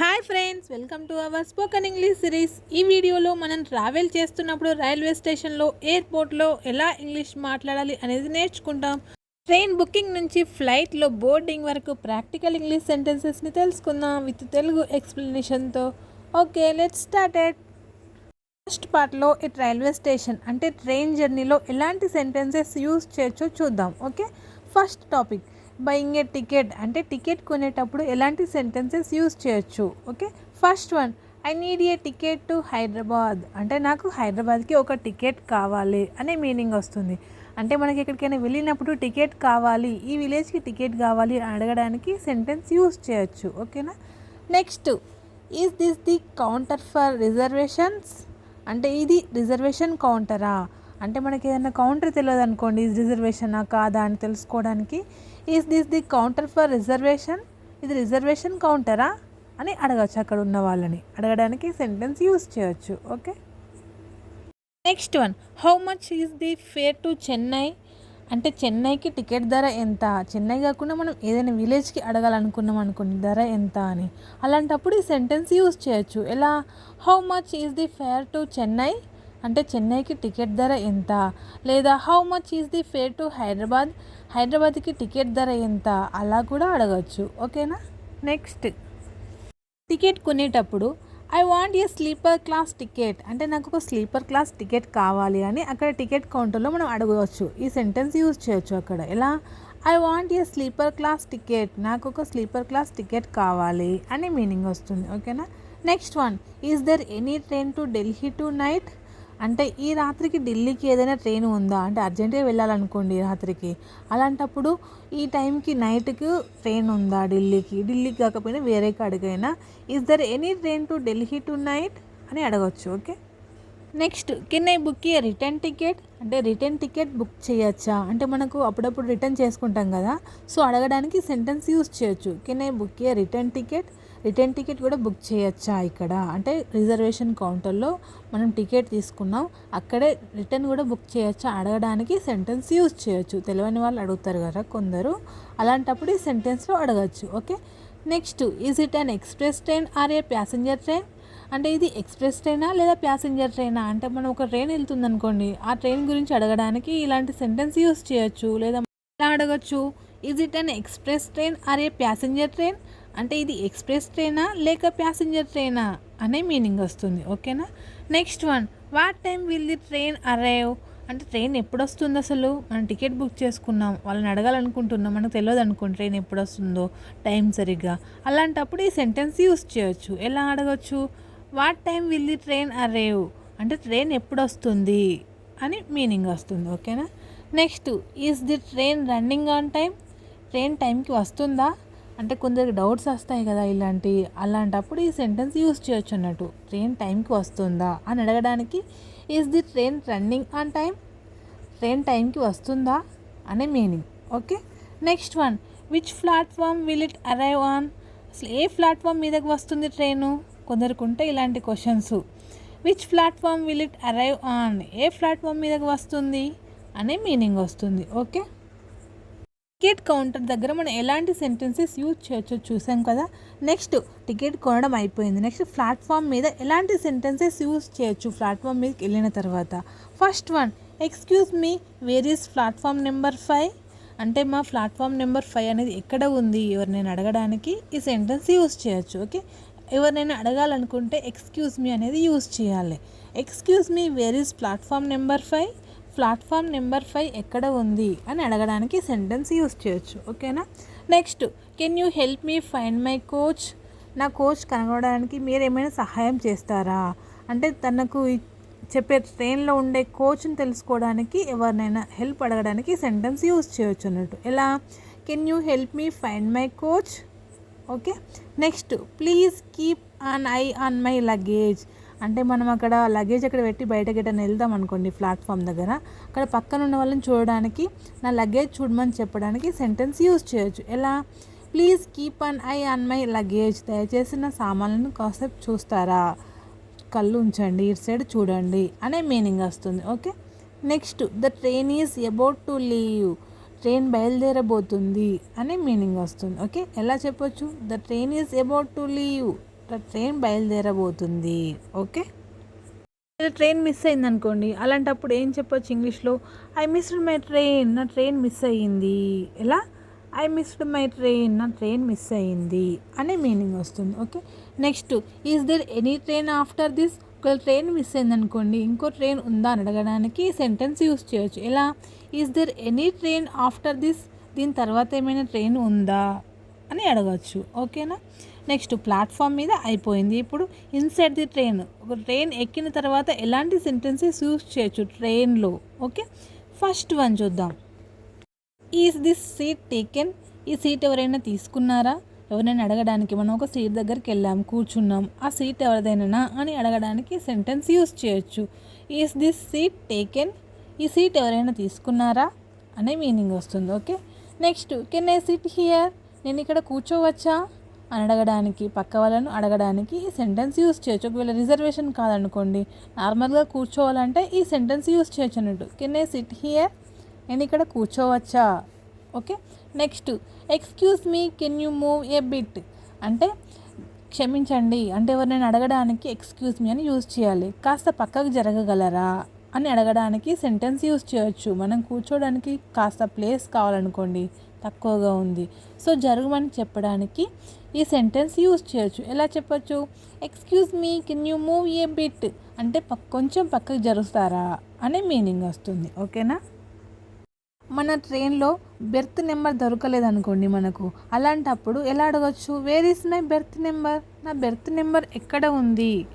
Hi friends welcome to our spoken English series ఈ వీడియోలో మనం ట్రావెల్ చేస్తున్నప్పుడు రైల్వే స్టేషన్లో ఎయిర్పోర్ట్లో ఎలా ఇంగ్లీష్ మాట్లాడాలి అనేది నేర్చుకుంటాం. ట్రైన్ బుకింగ్ నుంచి ఫ్లైట్లో బోర్డింగ్ వరకు ప్రాక్టికల్ ఇంగ్లీష్ సెంటెన్సెస్ని తెలుసుకుందాం విత్ తెలుగు ఎక్స్ప్లెనేషన్తో ఓకే లెట్ స్టార్టెడ్ ఫస్ట్ పార్ట్లో ఇట్ రైల్వే స్టేషన్ అంటే ట్రైన్ జర్నీలో ఎలాంటి సెంటెన్సెస్ యూస్ చేయొచ్చో చూద్దాం. Okay first topic buying a ticket అంటే టికెట్ కొనేటప్పుడు ఎలాంటి సెంటెన్సెస్ యూస్ చేయొచ్చు? Okay first one I need a ticket to Hyderabad అంటే నాకు హైదరాబాద్కి ఒక టికెట్ కావాలి అనే మీనింగ్ వస్తుంది. అంటే మనకి ఎక్కడికైనా వెళ్ళినప్పుడు టికెట్ కావాలి ఈ విలేజ్కి టికెట్ కావాలి అని అడగడానికి సెంటెన్స్ యూస్ చేయొచ్చు. ఓకేనా next is this the counter for reservations అంటే ఇది రిజర్వేషన్ కౌంటరా అంటే మనకి ఏదైనా కౌంటర్ తెలియదు అనుకోండి ఇది రిజర్వేషనా కాదా అని తెలుసుకోవడానికి is this the counter for reservation ఇది రిజర్వేషన్ కౌంటరా అని అడగచ్చు అక్కడ ఉన్న వాళ్ళని. అడగడానికి సెంటెన్స్ యూస్ చేయొచ్చు okay next one how much is the fare to Chennai అంటే చెన్నైకి టికెట్ ధర ఎంత? చెన్నై కాకుండా మనం ఏదైనా విలేజ్కి అడగాలనుకున్నాం అనుకోండి ధర ఎంత అని. అలాంటప్పుడు ఈ సెంటెన్స్ యూస్ చేయొచ్చు. ఎలా? How much is the fare to Chennai అంటే చెన్నైకి టికెట్ ధర ఎంత? లేదా how much is the fare to Hyderabad? హైదరాబాద్కి టికెట్ ధర ఎంత? అలా కూడా అడగచ్చు. ఓకేనా? నెక్స్ట్. టికెట్ కొనేటప్పుడు I want a sleeper class ticket. అంటే నాకు ఒక స్లీపర్ క్లాస్ టికెట్ కావాలి అని అక్కడ టికెట్ కౌంటర్లో మనం అడగవచ్చు ఈ సెంటెన్స్ యూజ్ చేయొచ్చు అక్కడ. ఎలా? I want a sleeper class ticket. నాకు ఒక స్లీపర్ క్లాస్ టికెట్ కావాలి అని మీనింగ్ వస్తుంది. ఓకేనా? Next one. Is there any train to Delhi tonight అంటే ఈ రాత్రికి ఢిల్లీకి ఏదైనా ట్రైన్ ఉందా? అంటే అర్జెంటుగా వెళ్ళాలనుకోండి రాత్రికి. అలాంటప్పుడు ఈ టైంకి నైట్కి ట్రైన్ ఉందా ఢిల్లీకి? ఢిల్లీకి కాకపోయినా వేరే కాడికైనా. Is there any train to Delhi tonight అని అడగచ్చు okay? Next can I book a return ticket అంటే రిటర్న్ టికెట్ బుక్ చేయొచ్చా? అంటే మనకు అప్పుడప్పుడు రిటర్న్ చేసుకుంటాం కదా. సో అడగడానికి సెంటెన్స్ యూస్ చేయొచ్చు. Can I book a return ticket return ticket కూడా బుక్ చేయొచ్చా ఇక్కడ? అంటే రిజర్వేషన్ కౌంటర్లో మనం టికెట్ తీసుకున్నాం అక్కడే రిటర్న్ కూడా బుక్ చేయొచ్చా? అడగడానికి సెంటెన్స్ యూజ్ చేయొచ్చు. తెలియని వాళ్ళు అడుగుతారు కదా కొందరు. అలాంటప్పుడు ఈ సెంటెన్స్లో అడగచ్చు. Okay? Next is it an express train or a passenger train అంటే ఇది ఎక్స్ప్రెస్ ట్రైనా లేదా ప్యాసింజర్ ట్రైనా అంటే మనం ఒక ట్రైన్ వెళ్తుంది అనుకోండి ఆ ట్రైన్ గురించి అడగడానికి ఇలాంటి సెంటెన్స్ యూస్ చేయొచ్చు లేదా ఎలా అడగచ్చు. Is it an express train or a passenger train అంటే ఇది ఎక్స్ప్రెస్ ట్రైనా లేక ప్యాసింజర్ ట్రైనా అనే మీనింగ్ వస్తుంది ఓకేనా? Next one what time will the train arrive? అంటే ట్రైన్ ఎప్పుడు వస్తుంది అసలు? మనం టికెట్ బుక్ చేసుకున్నాం వాళ్ళని అడగాలనుకుంటున్నాం మనకు తెలియదు అనుకోండి ట్రైన్ ఎప్పుడు వస్తుందో టైం సరిగ్గా. అలాంటప్పుడు ఈ సెంటెన్స్ యూస్ చేయొచ్చు. ఎలా అడగచ్చు? What time will the train arrive? అంటే ట్రైన్ ఎప్పుడు వస్తుంది అని మీనింగ్ వస్తుంది ఓకేనా? Next is the train running on time train టైంకి వస్తుందా? అంటే కొందరికి డౌట్స్ వస్తాయి కదా ఇలాంటి అలాంటప్పుడు ఈ సెంటెన్స్ యూస్ చేయొచ్చు అన్నట్టు. ట్రైన్ టైంకి వస్తుందా అని అడగడానికి is the train running on time train టైంకి వస్తుందా? అనే meaning. Okay? Next one. Which platform will it arrive on అసలు ఏ ప్లాట్ఫామ్ మీదకి వస్తుంది ట్రైను? కొందరికి ఉంటే ఇలాంటి questions. Which platform will it arrive on A platform మీదకి వస్తుంది? అనే మీనింగ్ వస్తుంది. ఓకే? టికెట్ కౌంటర్ దగ్గర మనం ఎలాంటి సెంటెన్సెస్ యూజ్ చేయొచ్చో చూసాం కదా. నెక్స్ట్ టికెట్ కొనడం అయిపోయింది. నెక్స్ట్ ప్లాట్ఫామ్ మీద ఎలాంటి సెంటెన్సెస్ యూజ్ చేయొచ్చు? ప్లాట్ఫామ్ మీదకి వెళ్ళిన తర్వాత first one excuse me where is platform number five? అంటే మా ప్లాట్ఫామ్ నెంబర్ ఫైవ్ అనేది ఎక్కడ ఉంది? ఎవరినైనా అడగడానికి ఈ సెంటెన్స్ యూజ్ చేయొచ్చు. ఓకే? ఎవరినైనా అడగాలనుకుంటే ఎక్స్క్యూజ్ మీ అనేది యూజ్ చేయాలి. Excuse me where is platform number five? Platform number five ఎక్కడ ఉంది అని అడగడానికి సెంటెన్స్ యూస్ చేయొచ్చు ఓకేనా? Next can you help me find my coach? నా కోచ్ కనుగొనడానికి మీరు ఏమైనా సహాయం చేస్తారా? అంటే తనకు చెప్పే ట్రైన్లో ఉండే కోచ్ని తెలుసుకోవడానికి ఎవరినైనా హెల్ప్ అడగడానికి సెంటెన్స్ యూస్ చేయొచ్చు అన్నట్టు. ఎలా? Can you help me find my coach? Okay. Next please keep an eye on my luggage. అంటే మనం అక్కడ లగేజ్ అక్కడ పెట్టి బయటకి ఎటైనా వెళ్దాం అనుకోండి ప్లాట్ఫామ్ దగ్గర అక్కడ పక్కన ఉన్న వాళ్ళని చూడడానికి నా లగేజ్ చూడమని చెప్పడానికి సెంటెన్స్ యూజ్ చేయొచ్చు. ఎలా? Please keep an eye on my luggage దయచేసి నా సామాన్లను కాసేపు చూస్తారా? కళ్ళు ఉంచండి ఇటు సైడ్ చూడండి అనే మీనింగ్ వస్తుంది. Okay next the train is about to leave train బయలుదేరబోతుంది అనే మీనింగ్ వస్తుంది. ఓకే ఎలా చెప్పొచ్చు? The train is about to leave train బయలుదేరబోతుంది. Okay? Train miss అయింది అనుకోండి అలాంటప్పుడు ఏం చెప్పొచ్చు ఇంగ్లీష్లో? ఐ మిస్డ్ మై ట్రైన్ నా ట్రైన్ మిస్ అయ్యింది. ఎలా? ఐ మిస్డ్ మై ట్రైన్ నా ట్రైన్ మిస్ అయ్యింది అనే మీనింగ్ వస్తుంది. Okay? Next is there any train after this? ఒకవేళ ట్రైన్ మిస్ అయింది అనుకోండి ఇంకో ట్రైన్ ఉందా అని అడగడానికి సెంటెన్స్ యూస్ చేయొచ్చు. ఎలా? Is there any train after this? దీని తర్వాత ఏమైనా ట్రైన్ ఉందా? అని అడగచ్చు. ఓకేనా? నెక్స్ట్ ప్లాట్ఫామ్ మీద అయిపోయింది. ఇప్పుడు ఇన్సైడ్ ది ట్రైన్ ఒక ట్రైన్ ఎక్కిన తర్వాత ఎలాంటి సెంటెన్సెస్ యూస్ చేయొచ్చు? ట్రైన్లో ఓకే? ఫస్ట్ వన్ చూద్దాం. ఈజ్ దిస్ సీట్ టేకెన్ ఈ సీట్ ఎవరైనా తీసుకున్నారా? ఎవరైనా అడగడానికి మనం ఒక సీట్ దగ్గరికి వెళ్ళాం కూర్చున్నాం. ఆ సీట్ ఎవరిదైనా అని అడగడానికి సెంటెన్స్ యూస్ చేయొచ్చు. ఈజ్ దిస్ సీట్ టేకెన్ ఈ సీట్ ఎవరైనా తీసుకున్నారా? అనే మీనింగ్ వస్తుంది. Okay? Next can I sit here నేను ఇక్కడ కూర్చోవచ్చా? అని అడగడానికి పక్క వాళ్ళను అడగడానికి ఈ సెంటెన్స్ యూస్ చేయొచ్చు. ఒకవేళ రిజర్వేషన్ కాదనుకోండి నార్మల్గా కూర్చోవాలంటే ఈ సెంటెన్స్ యూస్ చేయొచ్చు అన్నట్టు కెన్ ఐ సిట్ హియర్ నేను ఇక్కడ కూర్చోవచ్చా? Okay next excuse me can you move a bit అంటే క్షమించండి. అంటే ఎవరినైనా అడగడానికి ఎక్స్క్యూజ్ మీ అని యూజ్ చేయాలి. కాస్త పక్కకు జరగగలరా? అని అడగడానికి సెంటెన్స్ యూస్ చేయొచ్చు. మనం కూర్చోడానికి కాస్త ప్లేస్ కావాలనుకోండి తక్కువగా ఉంది. సో జరగమని చెప్పడానికి ఈ సెంటెన్స్ యూజ్ చేయొచ్చు. ఎలా చెప్పొచ్చు? Excuse me can you move a bit అంటే పక్ కొంచెం పక్కకు జరుగుతారా అనే మీనింగ్ వస్తుంది. ఓకేనా? మన ట్రైన్లో బెర్త్ నెంబర్ దొరకలేదనుకోండి మనకు. అలాంటప్పుడు ఎలా అడగచ్చు? Where is my berth number నా బెర్త్ నెంబర్ ఎక్కడ ఉంది?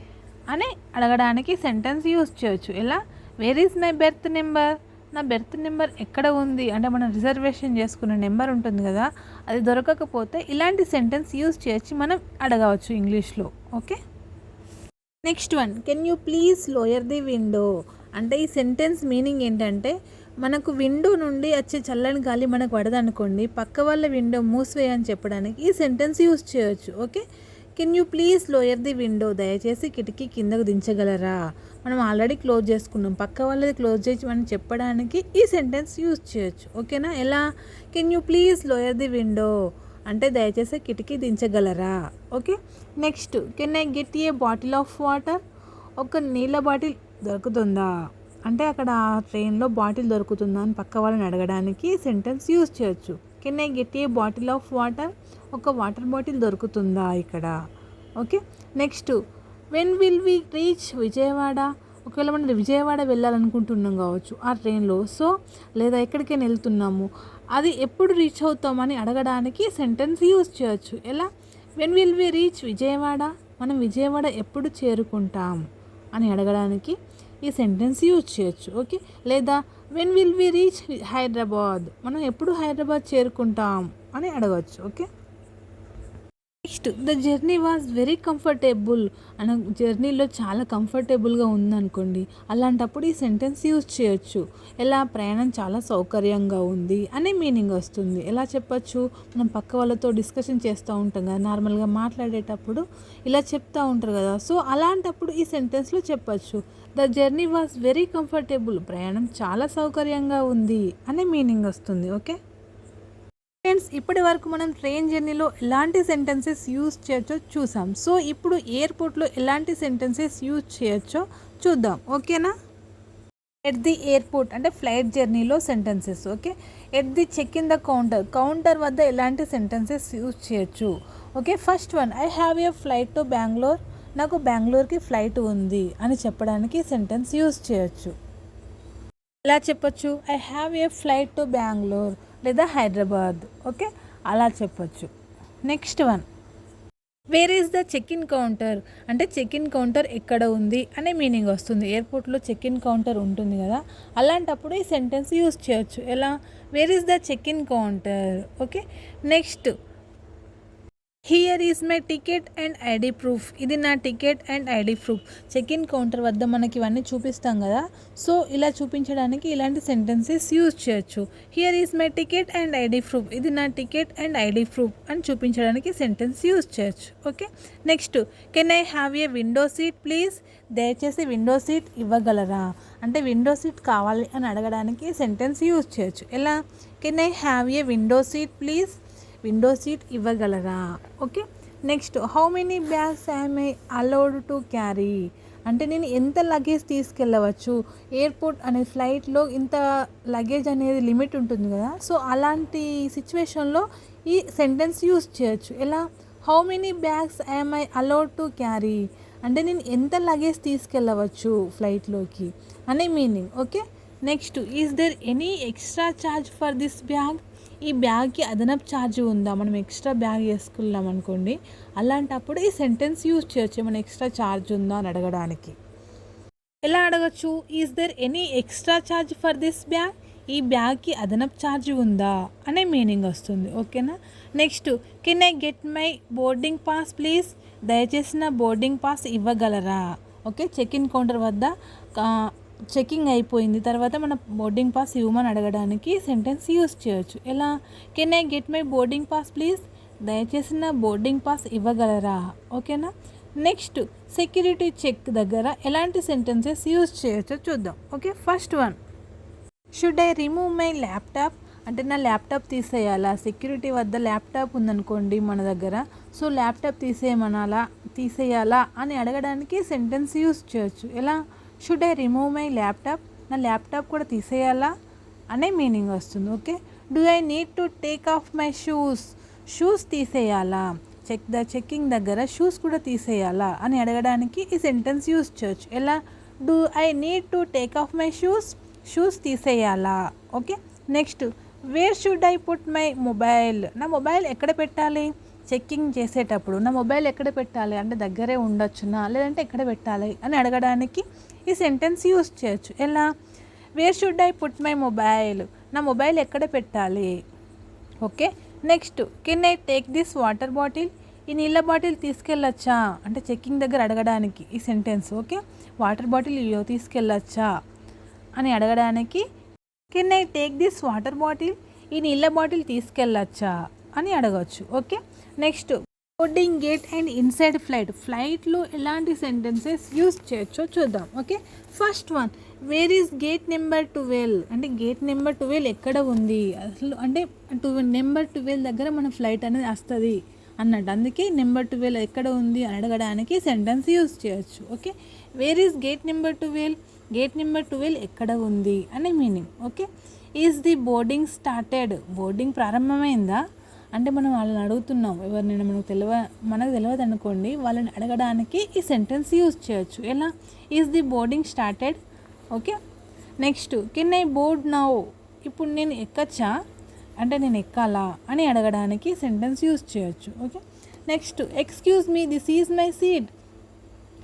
అని అడగడానికి సెంటెన్స్ యూజ్ చేయొచ్చు. ఎలా? Where is my berth number నా బెర్త్ నెంబర్ ఎక్కడ ఉంది? అంటే మనం రిజర్వేషన్ చేసుకున్న నెంబర్ ఉంటుంది కదా అది దొరకకపోతే ఇలాంటి సెంటెన్స్ యూజ్ చేసి మనం అడగవచ్చు ఇంగ్లీష్లో okay next one can you please lower the window అంటే ఈ సెంటెన్స్ మీనింగ్ ఏంటంటే మనకు విండో నుండి వచ్చే చల్లని గాలి మనకు పడదనుకోండి పక్క వాళ్ళ విండో మూసివేయని చెప్పడానికి ఈ సెంటెన్స్ యూజ్ చేయొచ్చు okay can you please lower the window దయచేసి కిటికీ కిందకు దించగలరా? మనం ఆల్రెడీ క్లోజ్ చేసుకున్నాం. పక్క వాళ్ళది క్లోజ్ చేయమని చెప్పడానికి ఈ సెంటెన్స్ యూజ్ చేయొచ్చు. ఓకేనా ఎలా? Can you please lower the window అంటే దయచేసి కిటికీ దించగలరా? Okay next can I get a bottle of water ఒక నీళ్ళ బాటిల్ దొరుకుతుందా? అంటే అక్కడ ట్రైన్లో బాటిల్ దొరుకుతుందా అని పక్క వాళ్ళని అడగడానికి సెంటెన్స్ యూజ్ చేయొచ్చు. Can I get a bottle of water ఒక వాటర్ బాటిల్ దొరుకుతుందా ఇక్కడ? Okay next when will we reach Vijayawada? ఒకవేళ మనం విజయవాడ వెళ్ళాలనుకుంటున్నాం కావచ్చు ఆ ట్రైన్లో సో లేదా ఎక్కడికైనా వెళ్తున్నాము అది ఎప్పుడు రీచ్ అవుతామని అడగడానికి సెంటెన్స్ యూజ్ చేయొచ్చు. ఎలా? When will we reach Vijayawada? మనం విజయవాడ ఎప్పుడు చేరుకుంటాం అని అడగడానికి ఈ సెంటెన్స్ యూజ్ చేయొచ్చు ఓకే లేదా when will we reach Hyderabad మనం ఎప్పుడు హైదరాబాద్ చేరుకుంటాం అని అడగవచ్చు okay next the journey was very comfortable అన జర్నీలో చాలా కంఫర్టబుల్గా ఉందనుకోండి. అలాంటప్పుడు ఈ సెంటెన్స్ యూజ్ చేయొచ్చు. ఎలా? ప్రయాణం చాలా సౌకర్యంగా ఉంది అనే మీనింగ్ వస్తుంది. ఎలా చెప్పచ్చు? మనం పక్క వాళ్ళతో డిస్కషన్ చేస్తూ ఉంటాం కదా నార్మల్గా మాట్లాడేటప్పుడు ఇలా చెప్తూ ఉంటారు కదా. సో అలాంటప్పుడు ఈ సెంటెన్స్లో చెప్పచ్చు. The journey was very comfortable ప్రయాణం చాలా సౌకర్యంగా ఉంది అనే మీనింగ్ వస్తుంది. ఓకే ఫ్రెండ్స్ ఇప్పటి వరకు మనం ట్రైన్ జర్నీలో ఎలాంటి సెంటెన్సెస్ యూజ్ చేయొచ్చో చూసాం. సో ఇప్పుడు ఎయిర్పోర్ట్లో ఎలాంటి సెంటెన్సెస్ యూజ్ చేయొచ్చో చూద్దాం. ఓకేనా ఎట్ ది ఎయిర్పోర్ట్ అంటే ఫ్లైట్ జర్నీలో sentences okay at the check in the counter counter వద్ద ఎలాంటి సెంటెన్సెస్ యూజ్ చేయొచ్చు? Okay first one I have a flight to Bengaluru నాకు బెంగళూరుకి ఫ్లైట్ ఉంది అని చెప్పడానికి సెంటెన్స్ యూజ్ చేయొచ్చు. ఎలా చెప్పొచ్చు? I have a flight to Bangalore లేదా హైదరాబాద్ ఓకే అలా చెప్పొచ్చు. Next one where is the check in counter అంటే చెక్ ఇన్ కౌంటర్ ఎక్కడ ఉంది అనే మీనింగ్ వస్తుంది. ఎయిర్పోర్ట్లో చెక్ ఇన్ కౌంటర్ ఉంటుంది కదా? అలాంటప్పుడు ఈ సెంటెన్స్ యూస్ చేయొచ్చు. ఎలా? Where is the check in counter okay next here is my ticket and ID proof ఇది నా ticket and ID proof check in counter వద్ద మనకి ఇవన్నీ చూపిస్తాం కదా. సో ఇలా చూపించడానికి ఇలాంటి సెంటెన్సెస్ యూజ్ చేయొచ్చు. Here is my ticket and ID proof ఇది నా టికెట్ అండ్ ఐడి ప్రూఫ్ అని చూపించడానికి సెంటెన్స్ యూజ్ చేయొచ్చు. Okay next can I have a window seat please దయచేసి విండో సీట్ ఇవ్వగలరా? అంటే విండో సీట్ కావాలి అని అడగడానికి సెంటెన్స్ యూజ్ చేయొచ్చు. ఎలా? Can I have a window seat please window seat ఇవ్వగలరా? Okay next how many bags I'm I allowed to carry అంటే నేను ఎంత లగేజ్ తీసుకెళ్ళవచ్చు? ఎయిర్పోర్ట్ అనే ఫ్లైట్లో ఇంత లగేజ్ అనేది లిమిట్ ఉంటుంది కదా? సో అలాంటి సిచ్యువేషన్లో ఈ సెంటెన్స్ యూస్ చేయొచ్చు. ఎలా? How many bags I'm I allowed to carry అంటే నేను ఎంత లగేజ్ తీసుకెళ్ళవచ్చు ఫ్లైట్లోకి అనే meaning okay next is there any extra charge for this bag ఈ బ్యాగ్కి అదనపు ఛార్జ్ ఉందా? మనం ఎక్స్ట్రా బ్యాగ్ వేసుకున్నాం అనుకోండి అలాంటప్పుడు ఈ సెంటెన్స్ యూజ్ చేయొచ్చు. ఏమైనా ఎక్స్ట్రా ఛార్జ్ ఉందా అని అడగడానికి. ఎలా అడగచ్చు? Is there any extra charge for this bag ఈ బ్యాగ్కి అదనపు ఛార్జ్ ఉందా? అనే మీనింగ్ వస్తుంది. ఓకేనా? Next can I get my boarding pass please దయచేసి నా బోర్డింగ్ పాస్ ఇవ్వగలరా? ఓకే చెక్ ఇన్ కౌంటర్ వద్ద చెకింగ్ అయిపోయింది. తర్వాత మన బోర్డింగ్ పాస్ ఇవ్వమని అడగడానికి సెంటెన్స్ యూస్ చేయొచ్చు. ఎలా? Can I get my boarding pass please దయచేసి నా బోర్డింగ్ పాస్ ఇవ్వగలరా? ఓకేనా? నెక్స్ట్ సెక్యూరిటీ చెక్ దగ్గర ఎలాంటి సెంటెన్సెస్ యూజ్ చేయొచ్చో చూద్దాం. Okay? First one should I remove my laptop అంటే నా ల్యాప్టాప్ తీసేయాలా? సెక్యూరిటీ వద్ద ల్యాప్టాప్ ఉందనుకోండి మన దగ్గర. సో ల్యాప్టాప్ తీసేయమనాలా? తీసేయాలా? అని అడగడానికి సెంటెన్స్ యూస్ చేయొచ్చు. ఎలా? Should I remove my laptop నా ల్యాప్టాప్ కూడా తీసేయాలా? అనే మీనింగ్ వస్తుంది okay? Do I need to take off my shoes shoes తీసేయాలా? Check the checking దగ్గర షూస్ కూడా తీసేయాలా? అని అడగడానికి ఈ సెంటెన్స్ యూస్ చేయొచ్చు ఎలా? Do I need to take off my shoes shoes తీసేయాలా? Okay? Next where should I put my mobile నా mobile ఎక్కడ పెట్టాలి? చెక్కింగ్ చేసేటప్పుడు నా మొబైల్ ఎక్కడ పెట్టాలి? అంటే దగ్గరే ఉండొచ్చునా? లేదంటే ఎక్కడ పెట్టాలి? అని అడగడానికి ఈ సెంటెన్స్ యూస్ చేయొచ్చు. ఎలా? Where should I put my mobile? నా మొబైల్ ఎక్కడ పెట్టాలి? Okay? Next can I take this water bottle? ఈ నీళ్ళ బాటిల్ తీసుకెళ్ళొచ్చా? అంటే చెక్కింగ్ దగ్గర అడగడానికి ఈ సెంటెన్స్ ఓకే? వాటర్ బాటిల్ ఇయ్యో తీసుకెళ్ళొచ్చా? అని అడగడానికి can I take this water bottle? ఈ నీళ్ళ బాటిల్ తీసుకెళ్ళొచ్చా? అని అడగవచ్చు okay? Next boarding gate and inside flight. ఫ్లైట్లో ఎలాంటి సెంటెన్సెస్ యూస్ చేయొచ్చో చూద్దాం. Okay? First one where is gate number twelve అంటే గేట్ నెంబర్ ట్వెల్వ్ ఎక్కడ ఉంది? అసలు అంటే టూ నెంబర్ ట్వెల్వ్ దగ్గర మన ఫ్లైట్ అనేది వస్తుంది అన్నట్టు. అందుకే నెంబర్ ట్వెల్వ్ ఎక్కడ ఉంది అని అడగడానికి సెంటెన్స్ యూస్ చేయొచ్చు. Okay? Where is gate number twelve gate number twelve ఎక్కడ ఉంది? అనే meaning. Okay? Is the boarding started boarding ప్రారంభమైందా? అంటే మనం వాళ్ళని అడుగుతున్నాం ఎవరినైనా మనకు తెలియ మనకు తెలియదు అనుకోండి వాళ్ళని అడగడానికి ఈ సెంటెన్స్ యూజ్ చేయొచ్చు. ఎలా? Is the boarding started okay next can I board now ఇప్పుడు నేను ఎక్కచ్చా? అంటే నేను ఎక్కాలా? అని అడగడానికి సెంటెన్స్ యూజ్ చేయొచ్చు. Okay next excuse me this is my seat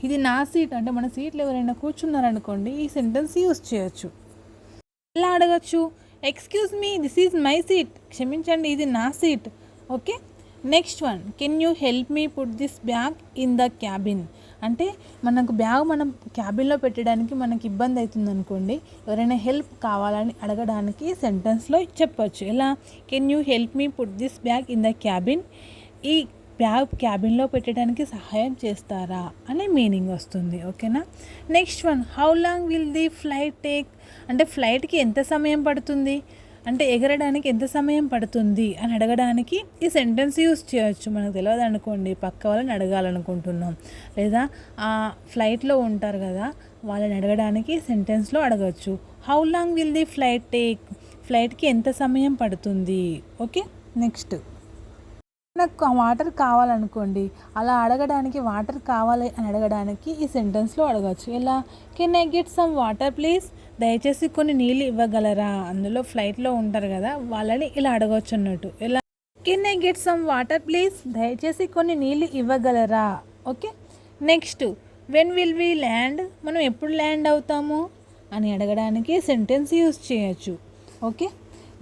ఇది నా సీట్ అంటే మన సీట్లు ఎవరైనా కూర్చున్నారనుకోండి ఈ సెంటెన్స్ యూజ్ చేయొచ్చు. ఎలా అడగచ్చు? Excuse me this is my seat క్షమించండి ఇది నా seat okay? Next one can you help me put this bag in the cabin అంటే మనకు బ్యాగ్ మనం క్యాబిన్లో పెట్టడానికి మనకి ఇబ్బంది అవుతుంది అనుకోండి ఎవరైనా హెల్ప్ కావాలని అడగడానికి సెంటెన్స్లో చెప్పచ్చు. ఎలా? Can you help me put this bag in the cabin ఈ బ్యాగ్ క్యాబిన్లో పెట్టడానికి సహాయం చేస్తారా? అనే మీనింగ్ వస్తుంది. ఓకేనా? Next one how long will the flight take అంటే ఫ్లైట్కి ఎంత సమయం పడుతుంది? అంటే ఎగరడానికి ఎంత సమయం పడుతుంది అని అడగడానికి ఈ సెంటెన్స్ యూస్ చేయొచ్చు. మనకు తెలియదు అనుకోండి పక్క వాళ్ళని అడగాలనుకుంటున్నాం. లేదా ఆ ఫ్లైట్లో ఉంటారు కదా వాళ్ళని అడగడానికి సెంటెన్స్లో అడగచ్చు. How long will the flight take ఫ్లైట్కి ఎంత సమయం పడుతుంది? ఓకే నెక్స్ట్ నాకు వాటర్ కావాలనుకోండి అలా అడగడానికి వాటర్ కావాలి అని అడగడానికి ఈ సెంటెన్స్లో అడగచ్చు. ఎలా? Can I get some water please దయచేసి కొన్ని నీళ్ళు ఇవ్వగలరా? అందులో ఫ్లైట్లో ఉంటారు కదా వాళ్ళని ఇలా అడగవచ్చు అన్నట్టు. ఇలా can I get some water please దయచేసి కొన్ని నీళ్ళు ఇవ్వగలరా? Okay next when will we land మనం ఎప్పుడు ల్యాండ్ అవుతాము? అని అడగడానికి సెంటెన్స్ యూజ్ చేయొచ్చు. Okay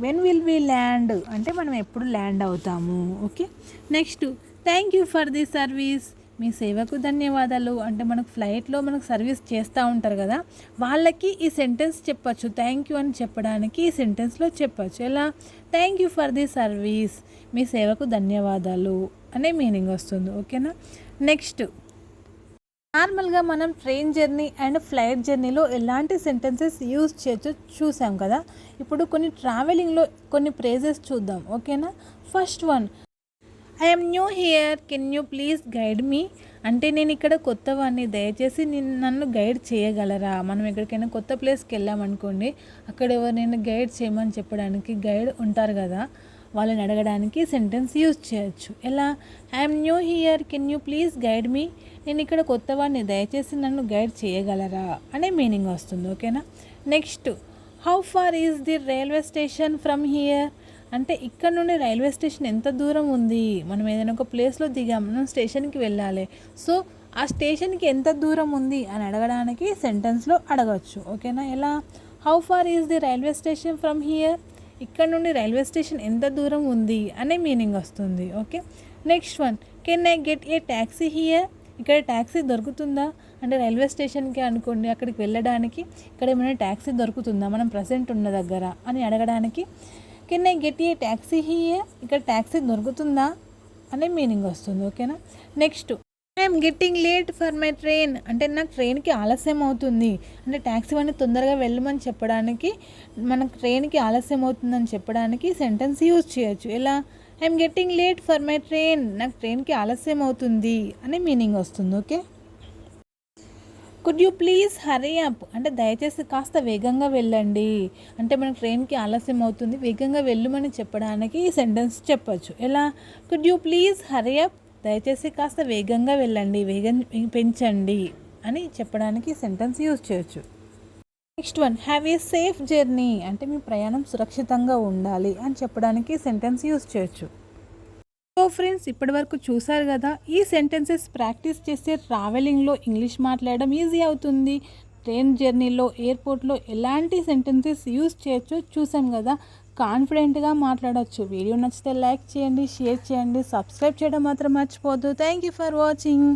when will we land అంటే మనం ఎప్పుడు ల్యాండ్ అవుతాము? Okay next thank you for the service మీ సేవకు ధన్యవాదాలు. అంటే మనకు ఫ్లైట్లో మనకు సర్వీస్ చేస్తూ ఉంటారు కదా వాళ్ళకి ఈ సెంటెన్స్ చెప్పచ్చు. థ్యాంక్ యూ అని చెప్పడానికి ఈ సెంటెన్స్లో చెప్పచ్చు. ఎలా? Thank you for the service. మీ సేవకు ధన్యవాదాలు అనే మీనింగ్ వస్తుంది. ఓకేనా? నెక్స్ట్. నార్మల్గా మనం ట్రైన్ జర్నీ అండ్ ఫ్లైట్ జర్నీలో ఎలాంటి సెంటెన్సెస్ యూజ్ చేయొచ్చో చూసాం కదా. ఇప్పుడు కొన్ని ట్రావెలింగ్లో కొన్ని ప్రేజెస్ చూద్దాం. ఓకేనా? First one. I'm new here can you please guide me అంటే నేను ఇక్కడ కొత్తవాడిని. దయచేసి నన్ను గైడ్ చేయగలరా? మనం ఎక్కడికైనా కొత్త ప్లేస్కి వెళ్ళామనుకోండి అక్కడ ఎవరినైనా గైడ్ చేయమని చెప్పడానికి గైడ్ ఉంటారు కదా? వాళ్ళని అడగడానికి సెంటెన్స్ యూజ్ చేయొచ్చు. ఎలా? I'm new here can you please guide me నేను ఇక్కడ కొత్తవాడిని. దయచేసి నన్ను గైడ్ చేయగలరా? అనే మీనింగ్ వస్తుంది. ఓకేనా? Next how far is the railway station from here అంటే ఇక్కడ నుండి రైల్వే స్టేషన్ ఎంత దూరం ఉంది? మనం ఏదైనా ఒక ప్లేస్లో దిగాం మనం స్టేషన్కి వెళ్ళాలి. సో ఆ స్టేషన్కి ఎంత దూరం ఉంది అని అడగడానికి సెంటెన్స్లో అడగచ్చు. ఓకేనా? ఎలా? How far is the railway station from here ఇక్కడ నుండి రైల్వే స్టేషన్ ఎంత దూరం ఉంది అనే మీనింగ్ వస్తుంది. Okay? Next one. Can I get a taxi here ఇక్కడ ట్యాక్సీ దొరుకుతుందా? అంటే రైల్వే స్టేషన్కి అనుకోండి అక్కడికి వెళ్ళడానికి ఇక్కడ ఏమైనా ట్యాక్సీ దొరుకుతుందా? మనం ప్రజెంట్ ఉన్న దగ్గర అని అడగడానికి can I get a taxi here ఇక్కడ ట్యాక్సీ దొరుకుతుందా? అనే మీనింగ్ వస్తుంది ఓకేనా? Next. I'm getting late for my train అంటే నాకు ట్రైన్కి ఆలస్యం అవుతుంది. అంటే ట్యాక్సీ వాడిని తొందరగా వెళ్ళమని చెప్పడానికి మనకు ట్రైన్కి ఆలస్యం అవుతుందని చెప్పడానికి సెంటెన్స్ యూజ్ చేయొచ్చు. ఎలా? I'm getting late for my train నాకు ట్రైన్కి ఆలస్యం అవుతుంది అనే మీనింగ్ వస్తుంది okay? Could you please hurry up అంటే దయచేసి కాస్త వేగంగా వెళ్ళండి. అంటే మన ట్రైన్కి ఆలస్యం అవుతుంది. వేగంగా వెళ్ళమని చెప్పడానికి ఈ సెంటెన్స్ చెప్పచ్చు. ఎలా? Could you please hurry up దయచేసి కాస్త వేగంగా వెళ్ళండి. వేగం పెంచండి అని చెప్పడానికి సెంటెన్స్ యూజ్ చేయొచ్చు. Next one have a safe journey అంటే మీ ప్రయాణం సురక్షితంగా ఉండాలి అని చెప్పడానికి సెంటెన్స్ యూజ్ చేయొచ్చు. సో ఫ్రెండ్స్ ఇప్పటి వరకు చూసారు కదా ఈ సెంటెన్సెస్ ప్రాక్టీస్ చేస్తే ట్రావెలింగ్లో ఇంగ్లీష్ మాట్లాడడం ఈజీ అవుతుంది. ట్రైన్ జర్నీలో ఎయిర్పోర్ట్లో ఎలాంటి సెంటెన్సెస్ యూజ్ చేయొచ్చో చూసాం కదా కాన్ఫిడెంట్గా మాట్లాడవచ్చు వీడియో నచ్చితే లైక్ చేయండి షేర్ చేయండి సబ్స్క్రైబ్ చేయడం మాత్రం మర్చిపోద్దు థ్యాంక్ యూ ఫర్ వాచింగ్